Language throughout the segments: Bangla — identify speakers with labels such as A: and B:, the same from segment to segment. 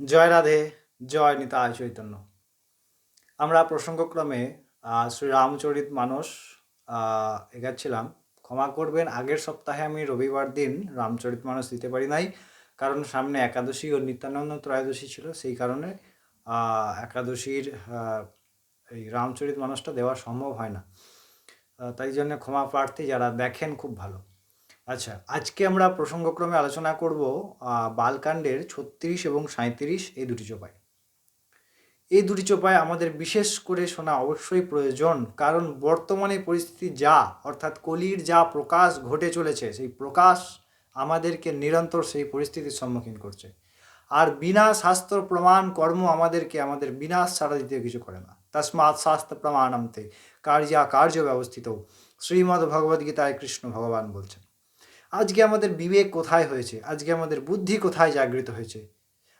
A: জয় রাধে, জয় নিতায় চৈতন্য। আমরা প্রসঙ্গক্রমে শ্রী রামচরিত মানস এগাচ্ছিলাম। ক্ষমা করবেন, আগের সপ্তাহে আমি রবিবার দিন রামচরিত মানস দিতে পারি নাই, কারণ সামনে একাদশী ও নিত্যানন্দ ত্রয়োদশী ছিল, সেই কারণে একাদশীর এই রামচরিত মানসটা দেওয়া সম্ভব হয় না। তাই জন্য ক্ষমা প্রার্থী যারা দেখেন খুব ভালো। আচ্ছা আজকে আমরা প্রসঙ্গক্রমে আলোচনা করব বালকাণ্ডের ছত্রিশ এবং সাঁত্রিশ এই দুটি চোপায়। এই দুটি চোপায় আমাদের বিশেষ করে শোনা অবশ্যই প্রয়োজন, কারণ বর্তমানে পরিস্থিতি যা, অর্থাৎ কলির যা প্রকাশ ঘটে চলেছে, সেই প্রকাশ আমাদেরকে নিরন্তর সেই পরিস্থিতির সম্মুখীন করছে। আর বিনা শাস্ত্র প্রমাণ কর্ম আমাদেরকে, আমাদের বিনাশ ছাড়া দিতে কিছু করে না। তসমাৎ শাস্ত্র প্রমাণান্তে কার্যা কার্য ব্যবস্থিত। শ্রীমদ্ ভগবদ্গীতায় কৃষ্ণ ভগবান বলছেন। আজকে আমাদের বিবেক কোথায় হয়েছে? আজকে আমাদের বুদ্ধি কোথায় জাগৃত হয়েছে?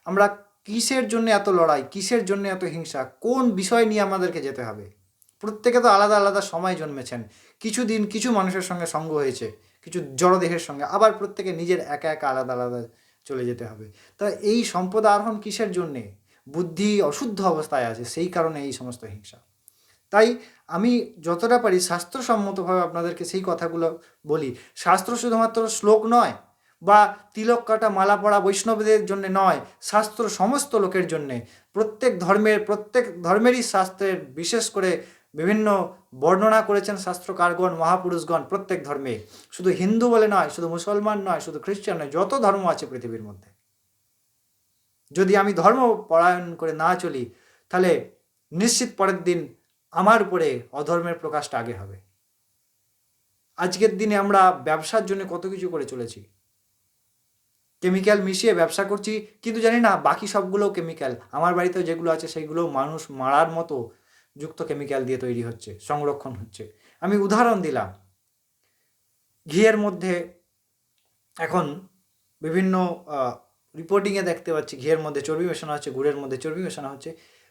A: আমরা কিসের জন্য এত লড়াই? কিসের জন্য এত হিংসা? কোন বিষয় নিয়ে আমাদেরকে যেতে হবে? প্রত্যেকে তো আলাদা আলাদা সময় জন্মেছেন। কিছু দিন কিছু মানুষের সঙ্গে সঙ্গ হয়েছে, কিছু জড়দেহের সঙ্গে, আবার প্রত্যেকে নিজের একা একা আলাদা আলাদা চলে যেতে হবে। তা এই সম্পদ আরোহণ কিসের জন্যে? বুদ্ধি অশুদ্ধ অবস্থায় আছে, সেই কারণে এই সমস্ত হিংসা। তাই আমি যতটা পারি শাস্ত্রসম্মতভাবে আপনাদেরকে সেই কথাগুলো বলি। শাস্ত্র শুধুমাত্র শ্লোক নয় বা তিলক, কাটা, মালা পড়া বৈষ্ণবদের জন্য নয়, শাস্ত্র সমস্ত লোকের জন্যে। প্রত্যেক ধর্মের, প্রত্যেক ধর্মেরই শাস্ত্রের বিশেষ করে বিভিন্ন বর্ণনা করেছেন শাস্ত্রকারগণ, মহাপুরুষগণ প্রত্যেক ধর্মে। শুধু হিন্দু বলে নয়, শুধু মুসলমান নয়, শুধু খ্রিস্টান নয়, যত ধর্ম আছে পৃথিবীর মধ্যে। যদি আমি ধর্ম পরায়ণ করে না চলি, তাহলে নিশ্চিত পরের দিন আমার উপরে অধর্মের প্রকাশটা আগে হবে। আজকের দিনে আমরা ব্যবসার জন্য কত কিছু করে চলেছি। কেমিক্যাল মিশিয়ে ব্যবসা করছি, কিন্তু জানি না বাকি সবগুলো কেমিক্যাল, আমার বাড়িতেও যেগুলো আছে সেগুলো মানুষ মারার মতো যুক্ত কেমিক্যাল দিয়ে তৈরি হচ্ছে, সংরক্ষণ হচ্ছে। আমি উদাহরণ দিলাম। ঘিয়ের মধ্যে এখন বিভিন্ন রিপোর্টিংয়ে দেখতে পাচ্ছি, ঘিয়ের মধ্যে চর্বি মেশানো হচ্ছে, গুড়ের মধ্যে চর্বি মেশানো হচ্ছে।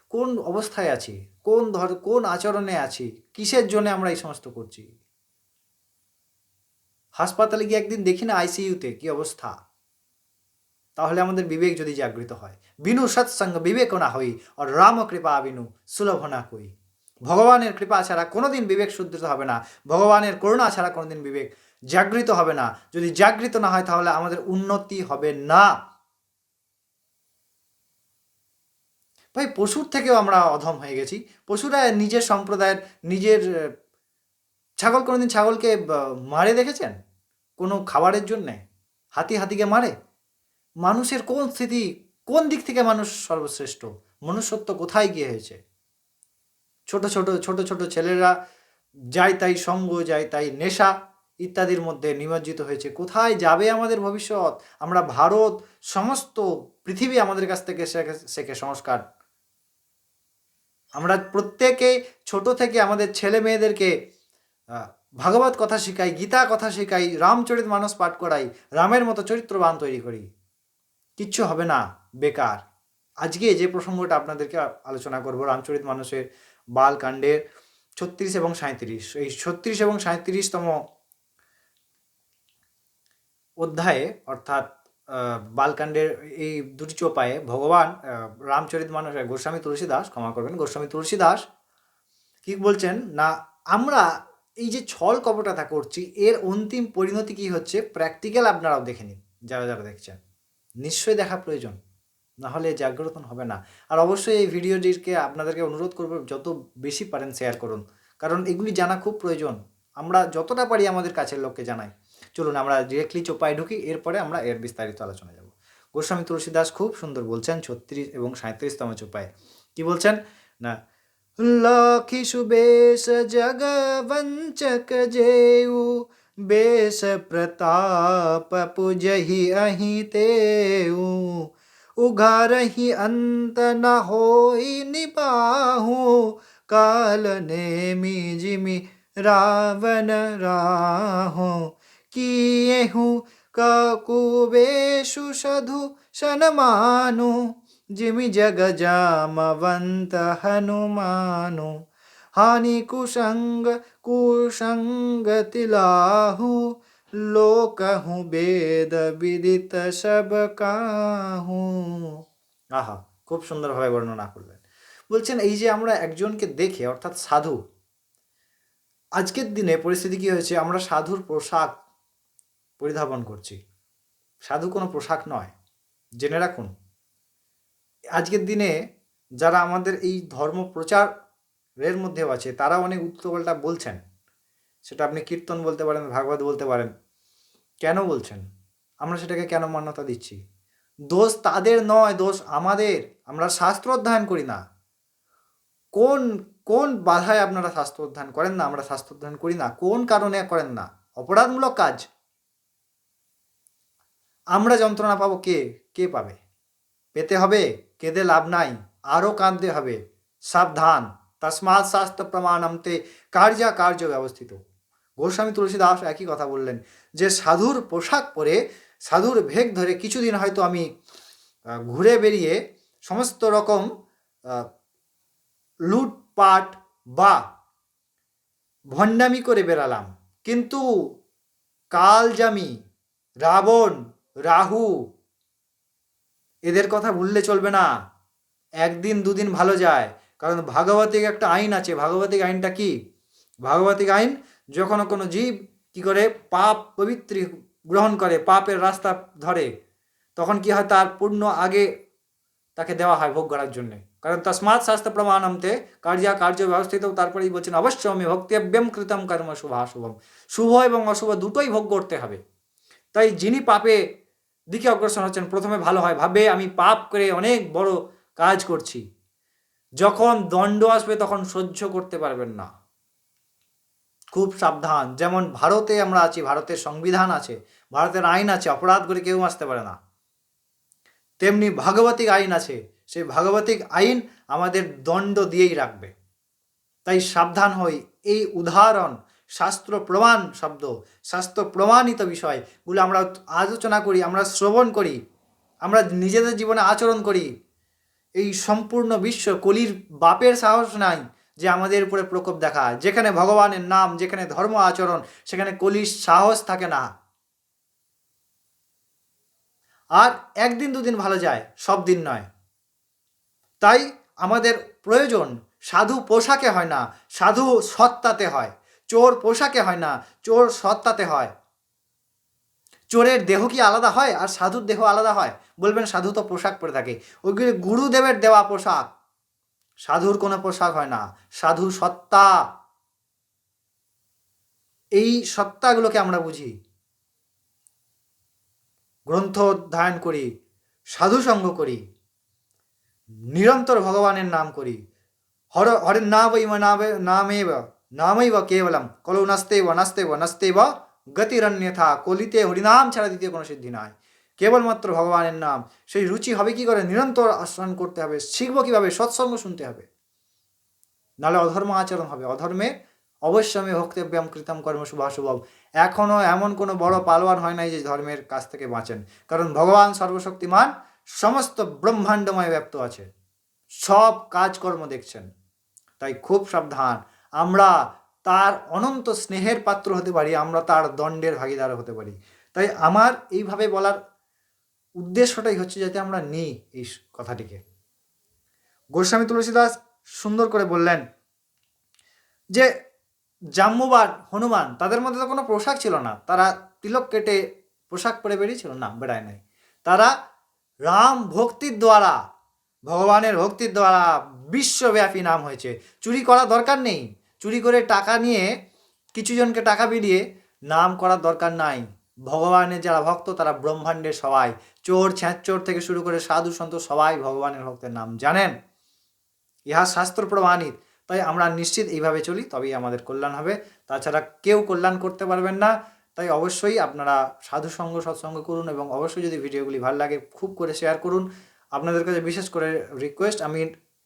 A: কোন অবস্থায় আছি? কোন ধর, কোন আচরণে আছি? কিসের জন্য আমরা এই সমস্ত করছি? হাসপাতালে গিয়ে একদিন দেখি না আইসিইউতে কি অবস্থা? তাহলে আমাদের বিবেক যদি জাগৃত হয়। বিনু সৎসঙ্গ বিবেক না হই, আর রাম কৃপা বিনু সুলভ না কই। ভগবানের কৃপা ছাড়া কোনোদিন বিবেক শুদ্ধিত হবে না। ভগবানের করুণা ছাড়া কোনোদিন বিবেক জাগৃত হবে না। যদি জাগৃত না হয় তাহলে আমাদের উন্নতি হবে না। ভাই, পশুর থেকেও আমরা অধম হয়ে গেছি। পশুরা নিজের সম্প্রদায়ের, নিজের ছাগল কোনোদিন ছাগলকে মারে দেখেছেন? কোনো খাবারের জন্যে? হাতি হাতিকে মারে? মানুষের কোন স্থিতি, কোন দিক থেকে মানুষ সর্বশ্রেষ্ঠ? মনুষ্যত্ব কোথায় গিয়ে হয়েছে? ছোট ছোট ছোট ছোট ছেলেরা যায় তাই সঙ্গ যায় তাই নেশা ইত্যাদির মধ্যে নিমজ্জিত হয়েছে। কোথায় যাবে আমাদের ভবিষ্যৎ? আমরা ভারত, সমস্ত পৃথিবী আমাদের কাছ থেকে শেখে, সংস্কার আমরা প্রত্যেকে ছোট থেকে আমাদের ছেলে মেয়েদেরকে ভাগবত কথা শেখাই, গীতা কথা শেখাই, রামচরিত মানস পাঠ করাই, রামের মতো চরিত্রবান তৈরি করি। কিচ্ছু হবে না, বেকার। আজকে যে প্রসঙ্গটা আপনাদেরকে আলোচনা করব, রামচরিত মানুষের বালকাণ্ডের ছত্রিশ এবং সাঁত্রিশ এই ছত্রিশ এবং সাঁত্রিশতম অধ্যায়ে, অর্থাৎ বালকাণ্ডের এই দুটি চোপায়ে ভগবান রামচরিত মানুষ গোস্বামী তুলসীদাস, ক্ষমা করবেন, গোস্বামী তুলসীদাস কি বলছেন? না, আমরা এই যে ছল কপটতা করছি, এর অন্তিম পরিণতি কি হচ্ছে? প্র্যাকটিক্যাল আপনারাও দেখে নিন, যারা যারা দেখছেন। নিশ্চয়ই দেখা প্রয়োজন, না হলে জাগ্রতন হবে না। আর অবশ্যই এই ভিডিওটিকে আপনাদেরকে অনুরোধ করব, যত বেশি পারেন শেয়ার করুন, কারণ এগুলি জানা খুব প্রয়োজন। আমরা যতটা পারি আমাদের কাছের লোককে জানাই। চলুন আমরা ডিরেক্টলি চোপায় ঢুকি, এরপরে আমরা এর বিস্তারিত আলোচনা যাব। গোস্বামী তুলসীদাস খুব সুন্দর বলছেন, ছত্রিশ এবং সাঁত্রিশতম চোপায়। কি বলছেন? না, লক্ষ্মী সুবেশ জগ জগবঞ্চক যেউ বেশ প্রতাপ পুজহি আহি তেউ। উঘারহি অন্ত না হই নিপাহু কাল নেমি জিমি রাবণ রাহু। किएहु ककुबेषु सधु सनमानु जिमि जग जामवंत हनुमानु हानि कुसंग कुसंग तिलाहु लोकहु वेद विदित सब काहू আহা খুব সুন্দরভাবে বর্ণনা করলেন বলছেন এই যে আমরা একজনকে দেখে অর্থাৎ সাধু আজকের দিনে পরিস্থিতি কি হয়েছে আমরা সাধুর পোশাক পরিধাবন করছি। সাধু কোনো পোশাক নয়। জেনে রাখুন, আজকের দিনে যারা আমাদের এই ধর্ম প্রচারের মধ্যেও আছে, তারা অনেক উল্টোপাল্টা বলছেন। সেটা আপনি কীর্তন বলতে পারেন, ভাগবত বলতে পারেন, কেন বলছেন? আমরা সেটাকে কেন মান্যতা দিচ্ছি? দোষ তাদের নয়, দোষ আমাদের। আমরা শাস্ত্র অধ্যয়ন করি না। কোন কোন বাধায় আপনারা শাস্ত্র অধ্যয়ন করেন না? আমরা শাস্ত্র অধ্যয়ন করি না। কোন কারণে করেন না? অপরাধমূলক কাজ। আমরা যন্ত্রণা পাবো কে? কে পাবে? পেতে হবে, কেঁদে লাভ নাই, আরও কাঁদতে হবে। সাবধান, তসমাৎ শাস্ত্র প্রমাণমতে কার্যা কার্য ব্যবস্থিত। গোস্বামী তুলসী দাস একই কথা বললেন, যে সাধুর পোশাক পরে সাধুর ভেগ ধরে কিছুদিন হয়তো আমি ঘুরে বেরিয়ে সমস্ত রকম লুটপাট বা ভণ্ডামি করে বেরালাম কিন্তু কালজামি রাবণ রাহু, এদের কথা ভুললে চলবে না। একদিন, দুদিন ভালো যায়। কারণ ভাগবতিক একটা আইন আছে। ভাগবতিক আইনটা কি? ভাগবতিক আইন যখন কোনো জীব কি করে পাপ পবিত্রী গ্রহণ করে, পাপের রাস্তা ধরে, তখন কি হয়? তার পূর্ণ আগে তাকে দেওয়া হয় ভোগ করার জন্য। কারণ তসমাৎ শাস্ত্র প্রমাণমতে কার্যা কার্য ব্যবস্থিত তারপরেই বলছেন অবশ্য আমি ভক্তিব্যম কৃতম কর্ম শুভাশুভম শুভ এবং অশুভ দুটোই ভোগ করতে হবে। তাই যিনি পাপে দিকে অগ্রসর হচ্ছেন, প্রথমে ভালো হয়। ভাবে আমি পাপ করে অনেক বড় কাজ করছি। যখন দণ্ড আসবে তখন সহ্য করতে পারবেন না। খুব সাবধান। যেমন ভারতে আমরা আছি, ভারতের সংবিধান আছে, ভারতের আইন আছে, অপরাধ করে কেউ আসতে পারে না। তেমনি ভাগবতিক আইন আছে, সেই ভাগবতিক আইন আমাদের দণ্ড দিয়েই রাখবে। তাই সাবধান হই। এই উদাহরণ শাস্ত্র প্রমাণ শব্দ শাস্ত্র প্রমাণিত বিষয়গুলো আমরা আলোচনা করি, আমরা শ্রবণ করি, আমরা নিজেদের জীবনে আচরণ করি। এই সম্পূর্ণ বিশ্ব কলির বাপের সাহস নাই যে আমাদের উপরে প্রকোপ দেখা যেখানে ভগবানের নাম, যেখানে ধর্ম আচরণ, সেখানে কলির সাহস থাকে না। আর একদিন দুদিন ভালো যায়, সব দিন নয়। তাই আমাদের প্রয়োজন সাধু পোশাকে হয় না, সাধু সত্তাতে হয়। চোর পোশাকে হয় না, চোর সত্তাতে হয়। চোরের দেহ কি আলাদা হয় আর সাধুর দেহ আলাদা হয়? বলবেন সাধু তো পোশাক পরে থাকে। ওইগুলি গুরুদেবের দেওয়া পোশাক। সাধুর কোনো পোশাক হয় না। সাধু সত্তা। এই সত্তাগুলোকে আমরা বুঝি। গ্রন্থ অধ্যয়ন করি, সাধু সঙ্গ করি, নিরন্তর ভগবানের নাম করি। হর, হরের নাম নামে নামেব কেবলম কলো নাস্তেব নাস্তেব নাস্তেব গতিরন্যথা কলিতে হরিনাম ছাড়া দ্বিতীয় কোনো সিদ্ধি নয় কেবলমাত্র ভগবানের নাম সেই রুচি হবে কি করে নিরন্তর আশ্রয়ণ করতে হবে শিখব কীভাবে সৎসঙ্গ শুনতে হবে নাহলে অধর্ম আচরণ হবে অধর্মে অবশ্যই ভক্তিব্যাম কৃতম কর্ম শুভাশুভব এখনও এমন কোনো বড় পালোয়ান হয় নাই যে ধর্মের কাছ থেকে বাঁচেন। কারণ ভগবান সর্বশক্তিমান, সমস্ত ব্রহ্মাণ্ডময় ব্যক্ত আছে সব কাজকর্ম দেখছেন। তাই খুব সাবধান আমরা তার অনন্ত স্নেহের পাত্র হতে পারি, আমরা তার দণ্ডের ভাগিদার হতে পারি। তাই আমার এইভাবে বলার উদ্দেশ্যটাই হচ্ছে যাতে আমরা নিই এই কথাটিকে। গোস্বামী তুলসীদাস সুন্দর করে বললেন যে জাম্মুবান হনুমান তাদের মধ্যে তো কোনো পোশাক ছিল না। তারা তিলক কেটে পোশাক পরে বেরিয়েছিল? না, বেড়ায় নাই। তারা রাম ভক্তির দ্বারা, ভগবানের ভক্তির দ্বারা বিশ্বব্যাপী নাম হয়েছে। চুরি করা দরকার নেই। চুরি করে টাকা নিয়ে কিছু জনকে টাকা বিলিয়ে নাম করার দরকার নাই। ভগবানের যারা ভক্ত, তারা ব্রহ্মাণ্ডের সবাই। চোর, ছ্যাঁচোর থেকে শুরু করে সাধু সন্ত সবাই ভগবানের ভক্তের নাম জানেন। ইহা শাস্ত্র প্রমাণিত। তাই আমরা নিশ্চিত এইভাবে চলি, তবেই আমাদের কল্যাণ হবে। তাছাড়া কেউ কল্যাণ করতে পারবেন না। তাই অবশ্যই আপনারা সাধু সঙ্গ, সৎসঙ্গ করুন এবং অবশ্যই যদি ভিডিওগুলি ভালো লাগে, খুব করে শেয়ার করুন। আপনাদের কাছে বিশেষ করে রিকোয়েস্ট আমি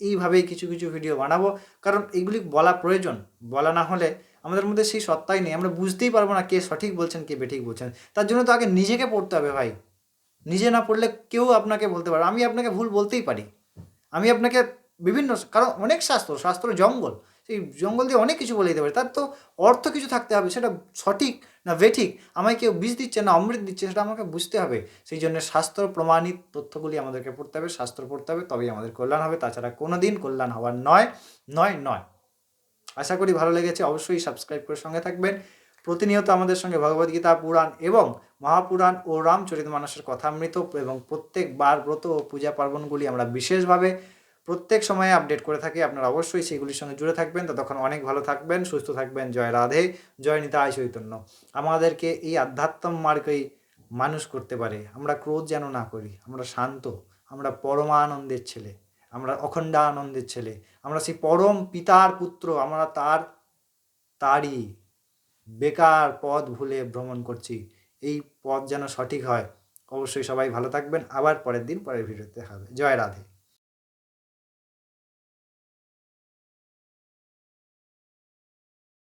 A: এইভাবেই কিছু কিছু ভিডিও বানাবো। কারণ এগুলি বলা প্রয়োজন। বলা না হলে আমাদের মধ্যে সেই সত্তাই নেই। আমরা বুঝতেই পারব না কে সঠিক বলছেন, কে বেঠিক বলছেন। তার জন্য তো আগে নিজেকে পড়তে হবে ভাই। নিজে না পড়লে কেউ আপনাকে বলতে পারে আমি আপনাকে ভুল বলতেই পারি। আমি আপনাকে বিভিন্ন কারণ অনেক শাস্ত্র শাস্ত্র জঙ্গল। সেই জঙ্গল দিয়ে অনেক কিছু বলে দিতে পারে। তার তো অর্থ কিছু থাকতে হবে, সেটা সঠিক না বেঠিক? আমায় কেউ বিষ দিচ্ছে না অমৃত দিচ্ছে, সেটা আমাকে বুঝতে হবে। সেই জন্য শাস্ত্র প্রমাণিত তথ্যগুলি আমাদেরকে পড়তে হবে, শাস্ত্র পড়তে হবে, তবেই আমাদের কল্যাণ হবে। তাছাড়া কোনো দিন কল্যাণ হওয়ার নয় নয় নয়। আশা করি ভালো লেগেছে, অবশ্যই সাবস্ক্রাইব করে সঙ্গে থাকবেন। প্রতিনিয়ত আমাদের সঙ্গে ভগবদ্গীতা পুরাণ এবং মহাপুরাণ ও রামচরিত মানুষের কথামৃত এবং প্রত্যেকবার ব্রত ও পূজা পার্বণগুলি আমরা বিশেষভাবে প্রত্যেক সময়ে আপডেট করে থাকি। আপনারা অবশ্যই সেগুলির সঙ্গে জুড়ে থাকবেন। ততক্ষণ অনেক ভালো থাকবেন, সুস্থ থাকবেন। জয় রাধে, জয় নিতাই চৈতন্য। আমাদেরকে এই আধ্যাত্ম মার্গেই মানুষ করতে পারে। আমরা ক্রোধ যেন না করি। আমরা শান্ত, আমরা পরমানন্দের ছেলে। আমরা অখণ্ডানন্দের ছেলে। আমরা সেই পরম পিতার পুত্র। আমরা তার, তারই বেকার পথ ভুলে ভ্রমণ করছি। এই পথ যেন সঠিক হয়। অবশ্যই সবাই ভালো থাকবেন। আবার পরের দিন, পরের ভিডিওতে হবে। জয় রাধে।